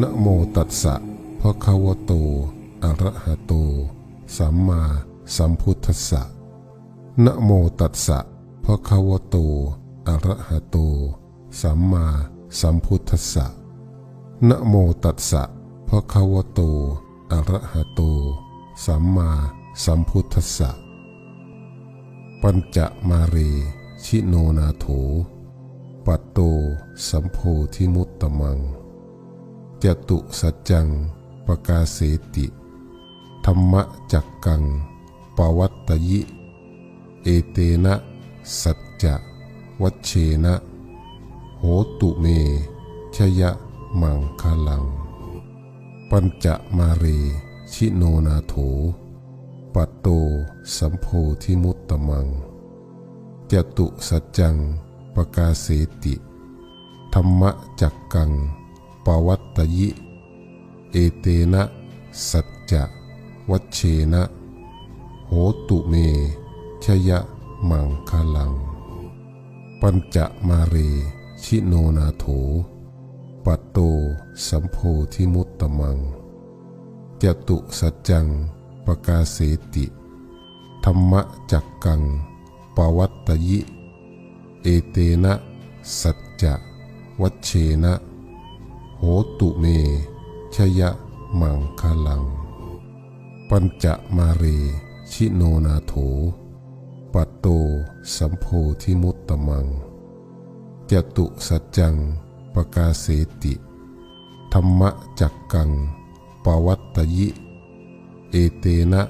นะโมตัสสะภะคะวะโต อะระหะโต สัมมาสัมพุทธัสสะนะโมตัสสะภะคะวะโต อะระหะโต สัมมาสัมพุทธัสสะนะโมตัสสะภะคะวะโต อะระหะโต สัมมาสัมพุทธัสสะ ปัญจมาเร ชิโนนาโถ ปัตโต สัมโพธิมุตตมัง จตุสัจจังปกาเสติ ธรรมจักกัง ปวัตตยิ เอเตนะ สัจจะวัชเชนะ โหตุเม ชยะมังคลัง ปัญจมาเร ชิโนนาโถ ปัตโตสัมโพธิมุตตมัง จตุสัจจังปกาเสติ ธรรมจักกัง ปวัตตยิ เอเตนะ สัจจะวัชเชนะ โหตุเม ชยะมังคลัง ปัญจมาเร ชิโนนาโถ ปัตโตสัมโพธิมุตตมัง จตุสัจจังปกาเสติ ธรรมจักกัง ปวัตตยิ เอเตนะ สัจจะวัชเชนะ โหตุเม ชยะมังคลัง ปัญจมาเร ชิโนนาโถ ปัตโตสัมโพธิมุตตมัง จตุสัจจังปกาเสติ ธรรมจักกัง ปวัตตยิ เอเตนะ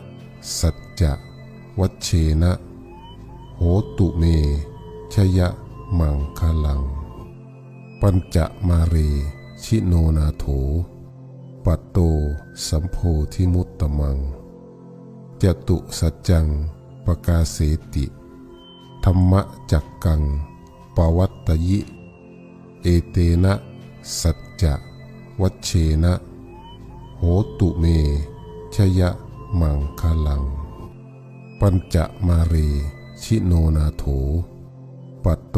สัจจะวัชเชนะ โหตุเม ชยะมังคลัง ปัญจมาเร ชิโนนาโถ ปัตโต สัมโพธิมุตตมัง จตุสัจจัง ปกาเสติ ธรรมจักกัง ปวัตตยิ เอเตนะ สัจจะวัชเชนะ โหตุเม ชยะมังคลัง ปัญจมาเร ชิโนนาโถ ปัตโต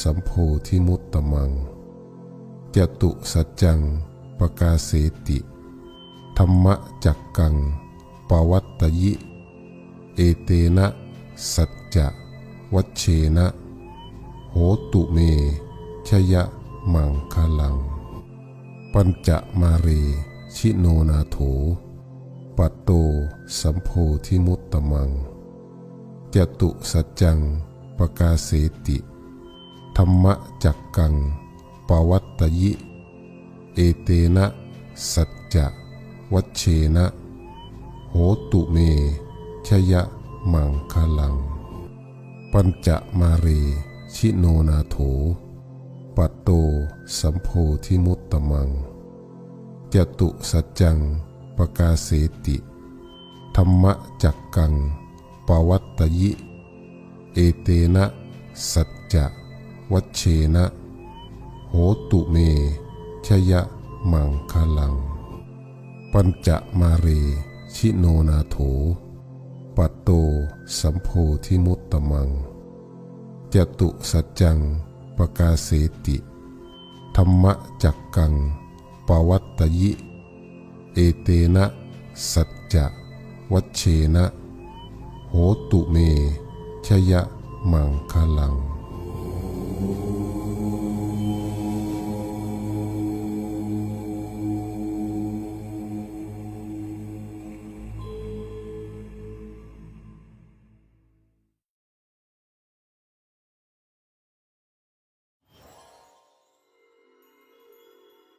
สัมโพธิมุตตมัง จตุสัจจังปกาเสติ ธรรมจักกังปวัตตยิ เอเตนะ สัจจะวัชเชนะ โหตุเม ชยะมังคลัง ปัญจมาเร ชิโนนาโถ ปัตโตสัมโพธิมุตตมัง จตุสัจจังปกาเสติ ธรรมจักกัง ปวัตตยิ เอเตนะ สัจจะวัชเชนะ โหตุเม ชยะมังคลัง ปัญจมาเร ชิโนนาโถ ปัตโตสัมโพธิมุตตมัง จตุสัจจังปกาเสติ ธรรมจักกัง ปวัตตยิ เอเตนะ สัจจะวัชเชนะ โหตุเม ชยะมังคลัง ปัญจมาเร ชิโนนาโถ ปัตโตสัมโพธิมุตตมัง จตุสัจจังปกาเสติ ธรรมจักกัง ปวัตตยิ เอเตนะ สัจจะวัชเชนะ โหตุเม ชยะมังคลัง